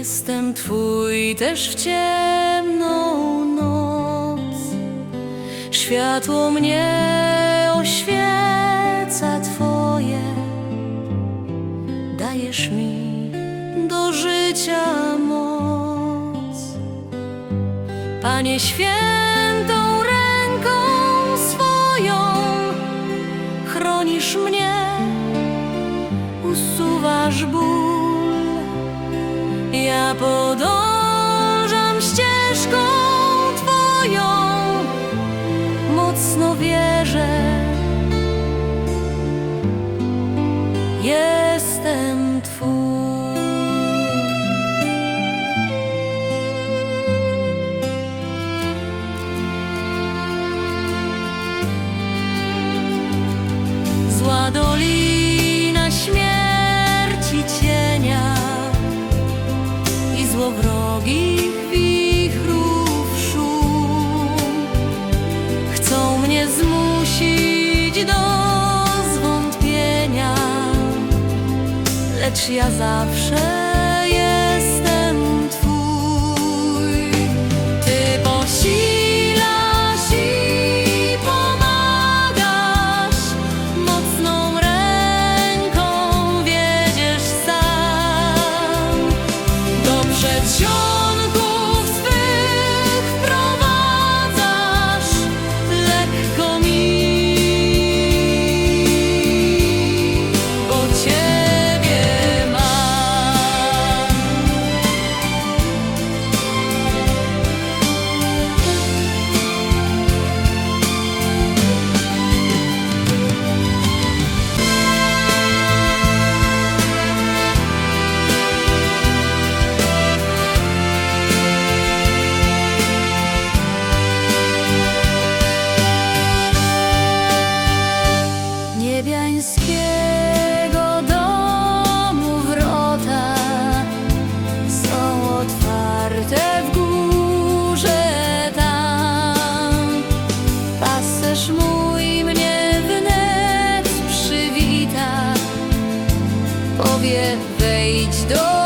Jestem Twój też w ciemną noc. Światło mnie oświeca Twoje. Dajesz mi do życia moc. Panie świętą ręką swoją chronisz mnie, usuwasz ból. Ja podążam ścieżką Twoją, mocno wierzę. Jestem Twój. Zła dolina wichrów szum chcą mnie zmusić do zwątpienia, lecz ja zawsze wejdź do